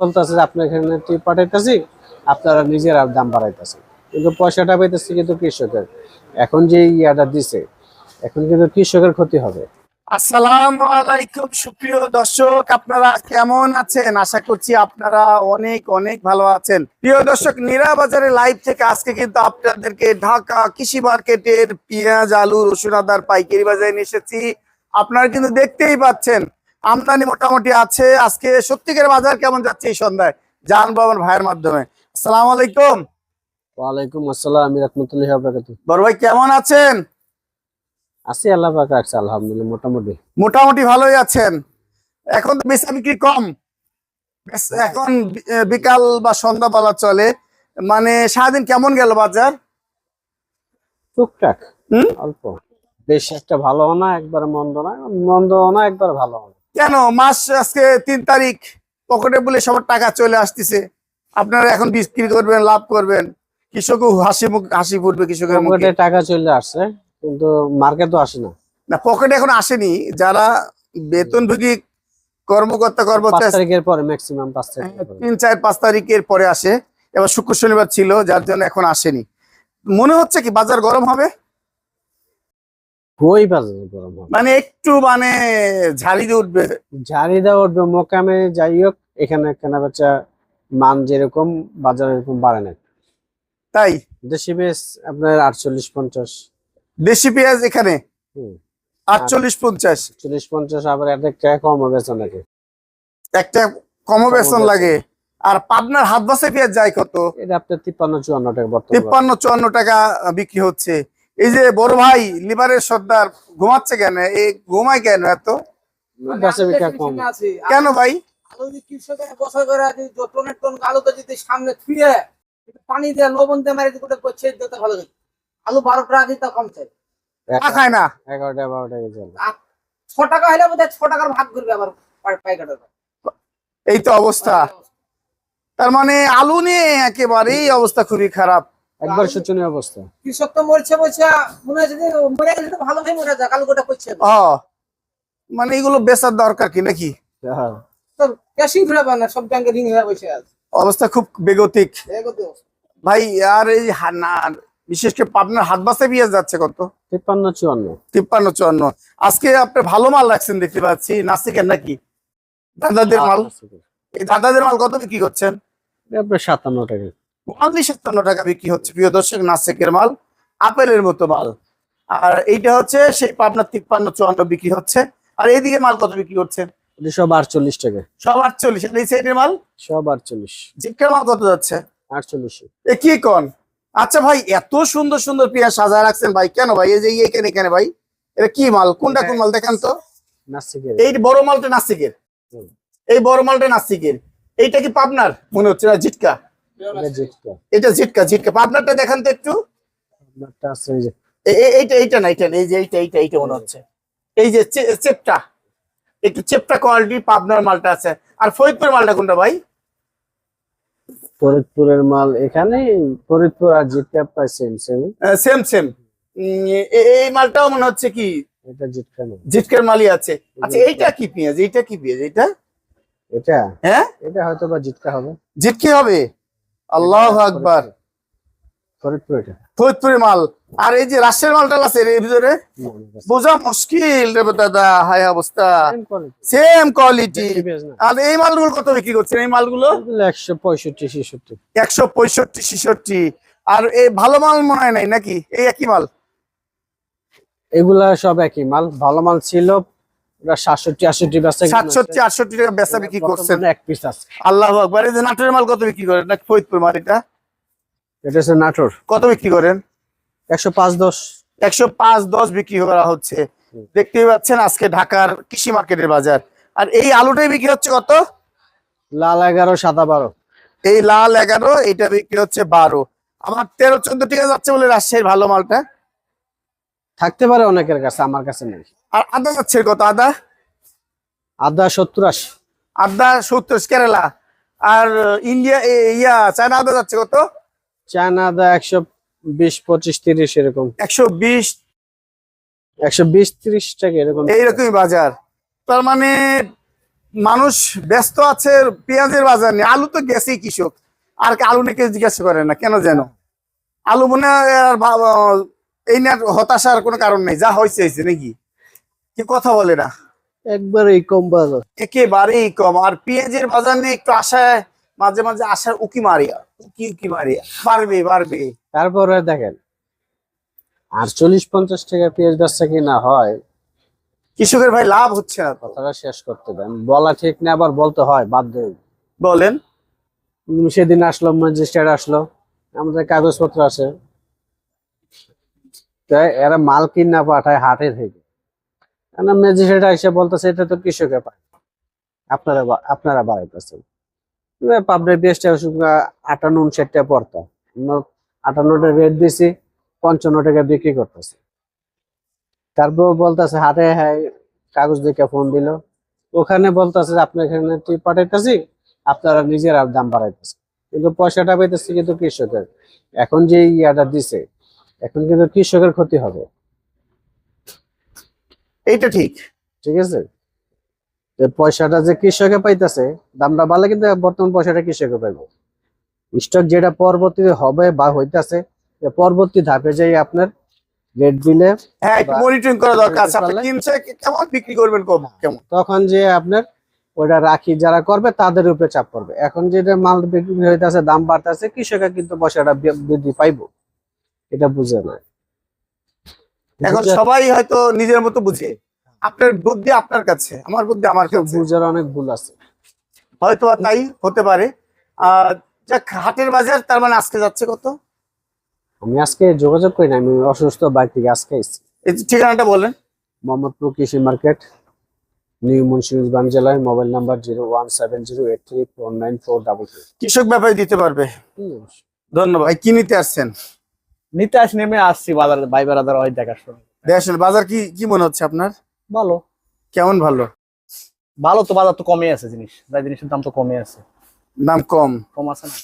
বলতেছে যে, আপনার এখানে টিপ পাঠাইতেছি, আপনারা নিজেরা দাম বাড়াইতেছেন। কিন্তু পয়সাটা পাইতেছে কিন্তু কৃষকের। এখন যে ইয়াটা দিছে, এখন কিন্তু কৃষকের ক্ষতি হবে। সুপ্রিয় দর্শক, আপনারা কেমন আছেন? আশা করছি আপনারা অনেক অনেক ভালো আছেন। প্রিয় দর্শক বাজারে থেকে আজকে কিন্তু আপনাদেরকে ঢাকা কৃষি মার্কেটের আলু, রসুন, আদার পাইকারি বাজারে এসেছি। আপনারা কিন্তু দেখতেই পাচ্ছেন আমদানি মোটামুটি আছে। আজকে সত্যিকার বাজার কেমন যাচ্ছে এই সন্ধ্যায়? জানব আমার ভাইয়ের মাধ্যমে। আসসালামু আলাইকুম। ওয়ালাইকুম আসসালাম আমি রহমতুল্লাহ আবরাকাতু বড় ভাই কেমন আছেন? আছি আল্লাহ পাক রাখছে আলহামদুলিল্লাহ মোটামুটি। মোটামুটি ভালোই আছেন। এখন তো বেচা বিক্রি কম। এখন বিকাল বা সন্ধ্যা সন্ধ্যাবেলা চলে। মানে সারাদিন কেমন গেল বাজার? টুকটাক। হুম? অল্প। বেশ একটা ভালো না একবার মন্দ না মন্দ না একবার ভালো না কেন? মাস আজকে তিন তারিখ। পকেটে বলে সবার টাকা চলে আসতেছে। আপনারা এখন বিক্রি করবেন লাভ করবেন। কৃষকও হাসি মুখ হাসি ফুটবে কৃষকের মুখে। পকেটে টাকা চলে আসছে কিন্তু মার্কেট তো আসে না। না পকেটে এখন আসেনি। যারা বেতন বেতনভোগী কর্মকর্তা কর্মচারী তারিখের পরে ম্যাক্সিমাম পাঁচ তারিখের পরে। তিন চার পাঁচ তারিখের পরে আসে। এবার শুক্র শনিবার ছিল যার জন্য এখন আসেনি। মনে হচ্ছে কি বাজার গরম হবে? ওই বাজারে গরম হবে? মানে একটু মানে ঝাড়ি দিয়ে উঠবে। ঝাড়ি দেওয়া উঠবে মোকামে যাই হোক এখানে কেনা বেচা মান যেরকম বাজার এরকম বাড়ে না। তাই? দেশি বেশ আপনার আটচল্লিশ পঞ্চাশ। দেশি পেঁয়াজ এখানে? আটচল্লিশ পঞ্চাশ। চল্লিশ পঞ্চাশ আবার এক একটা কম বেচা নাকি? একটা কম বেতন। লাগে। আর পাবনার হাত বাসে পেঁয়াজ যায় কত? এটা আপনার তিপ্পান্ন চুয়ান্ন টাকা তিপ্পান্ন চুয়ান্ন টাকা বিক্রি হচ্ছে। এই যে বড় ভাই লিভারের সর্দার ঘুমাচ্ছে কেন? এই ঘুমায় কেন এত? কেন ভাই? আলু যদি বছর করে যদি টনের টন আলুটা যদি সামনে থুয়ে একটু পানি দিয়ে লবণ দিয়ে মারি দিয়ে করছে দিতে ভালো লাগে আলু বারো টাকা দিতে কমছে তা খায় না? এগারোটা বারোটা ছ টাকা হলে বোধ ছ টাকার ভাগ করবে আবার এই তো অবস্থা। তার মানে আলু নিয়ে একেবারেই অবস্থা খুবই খারাপ। একবার শোচনীয় অবস্থা। কৃষক তো মরছে বলছে মনে হচ্ছে মরে গেলে তো ভালো ভাই মরে যাক আলু গোটা করছে। ও মানে এগুলো বেচার দরকার কি নাকি? হ্যাঁ। তো ক্যাশিং না সব ব্যাংকে ঋণ হয়ে বসে আছে। অবস্থা খুব বেগতিক। ভাই আর এই বিশেষ করে আপনার হাত বাসে পেঁয়াজ যাচ্ছে কত? তিপ্পান্ন চুয়ান্ন। তিপ্পান্ন চুয়ান্ন। আজকে আপনি ভালো মাল রাখছেন দেখতে পাচ্ছি নাসিকের নাকি? দাদাদের মাল? এই দাদাদের মাল কত বিক্রি করছেন? আপনার সাতান্ন টাকা। অনলি সাতান্ন টাকা বিক্রি হচ্ছে। প্রিয় দর্শক নাসিকের মাল আপেলের মতো মাল। আর এইটা হচ্ছে সেই পাবনার তিপ্পান্ন চুয়ান্ন বিক্রি হচ্ছে। আর এইদিকে মাল কত বিক্রি করছেন এটা সব আটচল্লিশ টাকা। সব আটচল্লিশ। আর এই সাইডের মাল? সব আটচল্লিশ। জিটকার মাল কত যাচ্ছে? আটচল্লিশ। এ কি কন? আচ্ছা ভাই এত সুন্দর সুন্দর পেঁয়াজ সাজা রাখছেন ভাই। কেন ভাই? এই যে এখানে এখানে ভাই। এটা কি মাল? কোনটা কোন মাল? দেখান তো। এই বড় মালটা নাসিকের। এই বড় মালটা নাসিকের। এইটা কি পাবনার? মনে হচ্ছে না জিটকা। এটা জিটকা জিটকা পাবনারটা দেখান তো একটু। এইটা এইটা না এইটা এই যে এইটা এইটা এইটা মনে হচ্ছে। এই যে চেপটা। একটু চেপটা কোয়ালিটি পাবনার মালটা আছে। আর ফরিদপুর মালটা কোনটা ভাই? ফরিদপুরের মাল এখানে ফরিদপুর আর জিটকা প্রায় সেম সেম সেম সেম এই মালটাও মনে হচ্ছে কি? এটা জিটকা জিটকার মালই আছে। আচ্ছা এইটা কি পেঁয়াজ? এইটা কি পেঁয়াজ? এইটা? এটা? হ্যাঁ? এটা হয়তো বা জিটকা হবে। জিটকি হবে? আল্লাহ আকবার। ফরিদপুর। মাল। আর এই যে রাজশাহীর মালটা আছে এর ভিতরে? বোঝা মুশকিল রে দাদা হাই অবস্থা। সেম কোয়ালিটি বেশি পেঁয়াজ না। আর এই মালগুলো কত বিক্রি করছেন? এই মালগুলো? একশো পঁয়ষট্টি ছেষট্টি। একশো পঁয়ষট্টি ছেষট্টি। আর এই ভালো মাল মনে হয় নাই নাকি? এই একই মাল? এগুলা সব একই মাল। ভালো মাল ছিল বেচা টাকা বেচা বিক্রি করছেন। এক পিস আছে। আল্লাহ আকবার এই যে নাটোরের মাল কত বিক্রি করেন? নাকি ফরিদপুর মাল এটা? এটা হচ্ছে নাটোর। কত বিক্রি করেন? একশো পাঁচ দশ। একশো পাঁচ দশ বিক্রি করা হচ্ছে। দেখতেই পাচ্ছেন আজকে ঢাকার কৃষি মার্কেটের বাজার। আর এই আলুটাই বিক্রি হচ্ছে কত? লাল এগারো সাদা বারো। এই লাল এগারো এটা বিক্রি হচ্ছে বারো। আমার তেরো চোদ্দ টাকা যাচ্ছে বলে রাজশাহীর ভালো মালটা। থাকতে পারে অনেকের কাছে আমার কাছে নেই। আর আদা যাচ্ছে কত? আদা? আদা সত্তর আশি। আদা সত্তর কেরালা। আর ইন্ডিয়া ইয়া চায়না আদা যাচ্ছে কত? চায়না আদা একশো বিশ পঁচিশ তিরিশ এরকম। একশো বিশ একশো বিশ তিরিশ টাকা এরকম। এইরকমই বাজার। তার মানে মানুষ ব্যস্ত আছে পেঁয়াজের বাজার নিয়ে। আলু তো গেছেই কৃষক। আর কি আলু নিয়ে কেউ জিজ্ঞাসা করে না কেন যেন? আলু মনে হয় এই নিয়ে হতাশার কোনো কারণ নেই। যা হয়েছে হয়েছে নাকি? কি কথা বলে না। একবারেই কম বাজার একেবারেই কম। আর পেঁয়াজের বাজার নিয়ে একটু আশায় মাঝে মাঝে আশার উকি মারিয়া উকি উকি মারিয়া বাড়বে বাড়বে। তারপরে দেখেন আর চল্লিশ পঞ্চাশ টাকা পেঁয়াজ বেচা কিনা হয়। কৃষকের ভাই লাভ হচ্ছে না কথাটা শেষ করতে দেন। বলা ঠিক না আবার বলতে হয় বাধ্য। বলেন। সেদিন আসলো ম্যাজিস্ট্রেট আসলো। আমাদের কাগজপত্র আছে। তাই এরা মাল কিনা পাঠায় হাটে থেকে। ম্যাজিস্ট্রেট এসে বলতেছে, এটা তো কৃষকে পায় আপনারা আপনারা বাড়াইতেছেন পাবলিক বেস্ট আটান্ন, উনষাট টাকা পড়তো। আটান্ন টাকা রেট দিছি, পঞ্চান্ন টাকা বিক্রি করতেছে। তারপর বলতেছে, হাটে হ্যাঁ কাগজ দেখে ফোন দিল। ওখানে বলতেছে আপনার এখানে তুই পাঠাইতেছি, আপনারা নিজেরা দাম বাড়াইতেছে কিন্তু পয়সাটা পাইতেছে কিন্তু কৃষকের। এখন যে ইয়াটা দিছে, এখন কিন্তু কৃষকের ক্ষতি হবে। এইটা ঠিক। ঠিক আছে? যে পয়সাটা যে কৃষকে পাইতেছে দামটা ভালো কিন্তু বর্তমান পয়সাটা কৃষকে পাইব। স্টক যেটা পরবর্তীতে হবে বা হইতাছে পরবর্তী ধাপে যাই আপনার রেট দিলে হ্যাঁ মনিটরিং করা দরকার আছে। আপনি কিনছে কেমন বিক্রি করবেন কেমন? তখন যে আপনার ওইটা রাখি যারা করবে তাদের উপরে চাপ পড়বে। এখন যেটা মাল বিক্রি হইতাছে দাম বাড়তেছে কৃষকের কিন্তু পয়সাটা বৃদ্ধি পাইবো। এটা বুঝে না। এখন সবাই হয়তো নিজের মতো বুঝে। আপনার বুদ্ধি আপনার কাছে আমার বুদ্ধি আমার কাছে। বুঝার অনেক ভুল আছে। হয়তো তাই হতে পারে। আর যাক হাটের বাজার তার মানে আজকে যাচ্ছে কত? আমি আজকে যোগাযোগ করি না আমি অসুস্থ বাড়ি থেকে আজকে এসেছি। এই ঠিকানাটা বলেন। মোহাম্মদপুর কৃষি মার্কেট নিউ মুন্সিগঞ্জ জেলায় mobile number zero one seven zero eight three four nine four double three কৃষক ব্যাপারে দিতে পারবে। ধন্যবাদ। কি নিতে আসছেন? নিতে আস নেমে আসছি বাজার ভাই বেড়াদার হয় দেখার সময়। দেখেন বাজার কি কি মনে হচ্ছে আপনার? ভালো। কেমন ভালো? ভালো তো বাজার তো কমে আছে জিনিস যাই জিনিসের দাম তো কমে আছে। দাম কম। কম আছে না।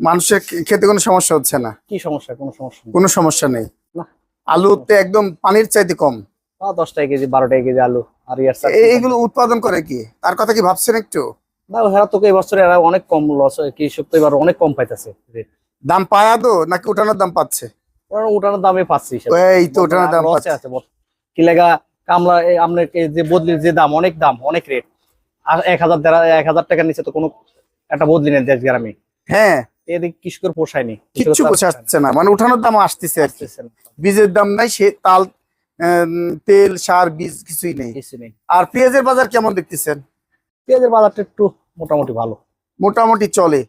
মানুষের খেতে কোনো সমস্যা হচ্ছে না? কি সমস্যা কোনো সমস্যা নেই। কোনো সমস্যা নেই? না। আলুতে একদম পানির চাইতে কম। তাও দশ টাকা কেজি বারো টাকা কেজি আলু আর ইয়ার এ- এইগুলো উৎপাদন করে কি? তার কথা কি ভাবছেন একটু? না হেরা তো এই বছর এরা অনেক কম লস কৃষক তো এবার অনেক কম পাইতেছে। দাম পায়া তো নাকি উঠানোর দাম পাচ্ছে? উঠানোর দামে পাচ্ছি এই তো উঠানোর দাম পাচ্ছে। আছে। কি লেগা কামলা আপনার যে বদলির যে দাম অনেক দাম অনেক রেট আর এক হাজার দেড় এক হাজার টাকার নিচে তো কোনো একটা বদলি নেই দেশ গ্রামে। হ্যাঁ। এদিকে কৃষকের পোষায়নি। কিচ্ছু যাচ্ছে না। মানে উঠানোর দাম আসতেছে আসতেছে বীজের দাম নাই সে তাল তেল সার বীজ কিছুই নেই। কিছু নেই। আর পেঁয়াজের বাজার কেমন দেখতেছেন? পেঁয়াজের বাজারটা একটু মোটামুটি ভালো। মোটামুটি চলে।